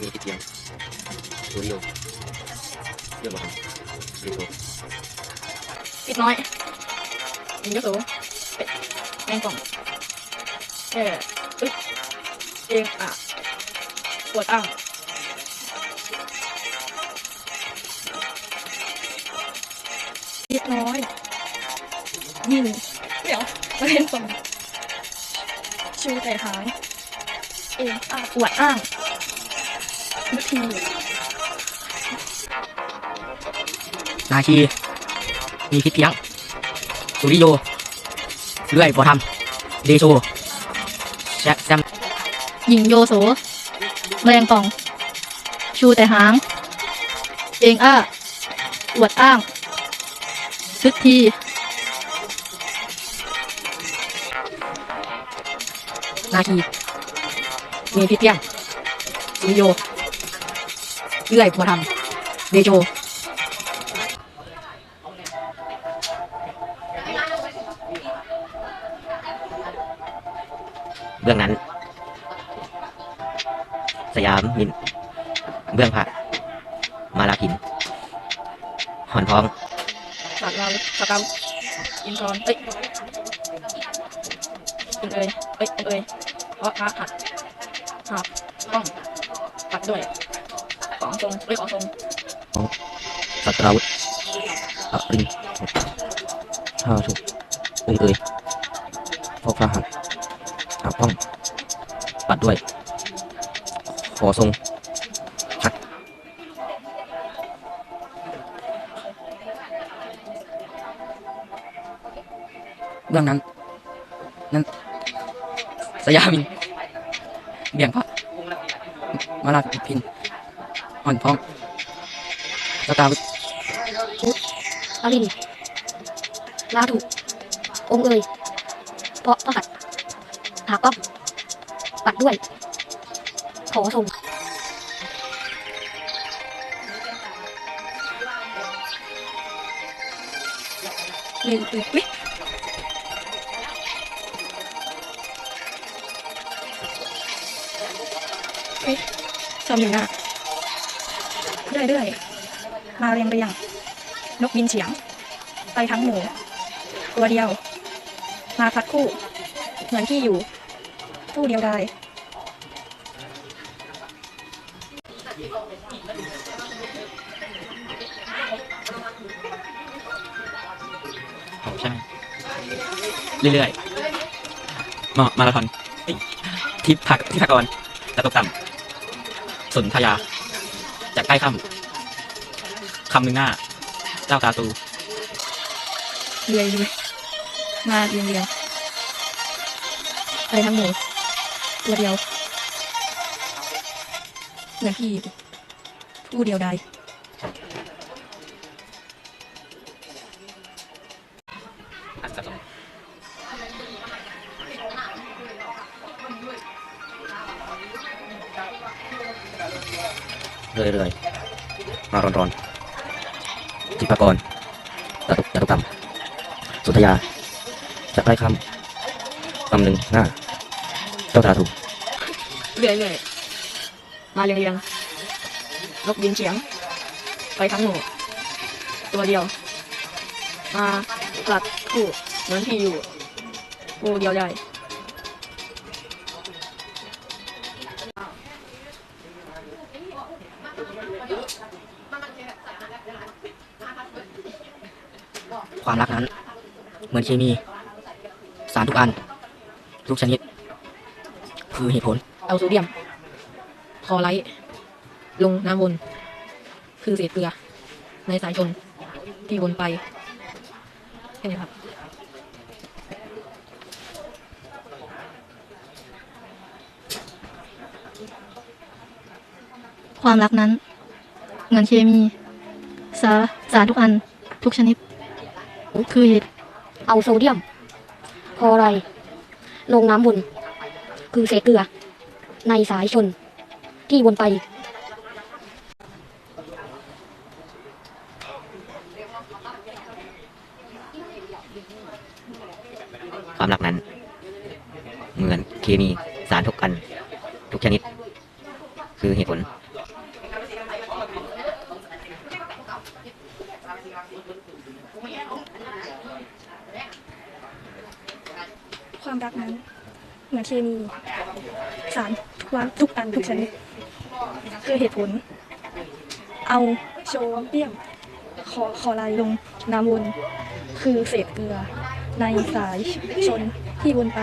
มีที่เพียงสตูดิโอเรื่องบทเรียนโทปิดน้อยยิงยกสูงเป็ดแมงกล่องแค่อึ๊บเองอะปวดอ้างปิดน้อยยิงเดี๋ยวมาเล่นตรงชูแต่หางเองอะปวดอ้าง วิธีนาคี มีพิษเพียง สุริโยเลื่อยพอทำเดโชแซแซมหญิงโยโสแมลงป่อง ชูแต่หาง เองอ้าอวดอ้างทึกทีนาคี มีพิษเพียงสุริโย เลื่อยพอทำเดโชเบื้องนั้น สยามมิน เบื้องพระมาลาพิน หอนทองสักเราสักเราอินทรเอ้ยเอ็นเอ้ยเอ้ยเอ็นเอ้ยเพราะพระหัดหักต้องปัดด้วย ของทรงเอ้ยของทรงสัตราวุธอรินข้าชุกองค์เอ๋ยพวกพระหัตถ์อาป้อง ปัดด้วย ขอทรงชักเบื้องนั้น นั้น สยามิน เบี่ยงพระมาลาพิน อ่อนท้องสตาร์อรินลาถูกองค์เอ่ยเพราะพระหัตถ์หากป้อมปัดด้วย ขอทรงเรียนตื่นปิ๊เฮ้ยชมอยู่นะเรื่อย เรื่อยๆ มาเรียงเรียง นกบินเฉียง ไปทั้งหมู่ ตัวเดียว มาพัดคู่ เหมือนที่อยู่ผู้เดียวดายใช่ไหมเรื่อยๆมามาราธอนเอ้ยทิพักทิพากรจะตกต่ำสนธยา จากใกล้ค่ำคำหนึ่งหน้า เจ้าตาตูเรื่อยเรื่อยมาเรียงเรียงไปทั้งหมู่ตัวเดียวเหมือนที่อยู่ผู้เดียวดายอันจะสอ เรื่อยๆมาร้อนๆจิปากรจตุจตุกรรมสุทยาจะใกล้คำคำหนึ่งหน้า เจ้าตาถูกเรื่อยเรื่อยมาเรียงเรียงนกบินเฉียง ไปทั้งหมู่ตัวเดียว มาผลัดคู่เหมือนที่อยู่ผู้เดียวได้ ความรักนั้น เหมือนเคมี สารทุกอัน ทุกชนิด คือเหตุผล เอาโซเดียมคลอไรด์ลงน้ำวนคือเศษเกลือ ในสายชนที่วนไปแค่นี้ครับความรักนั้นเหมือนเคมี สาสารทุกอัน ทุกชนิด คือเหตุเอาโซเดียมคลอไรด์ลงน้ำวนคือเศษเกลือ ในสายชน ที่วนไป ความรักนั้น เหมือนเคมีสารทุกอัน ทุกชนิด คือเหตุผล ความรักนั้น เหมือนเคมีสารทุกวันทุกอันทุกชนิดคือเหตุผล เอาโชว์เดียมคอคอลายลงน้ำวน คือเศษเกลือ ในสายชนที่วนไป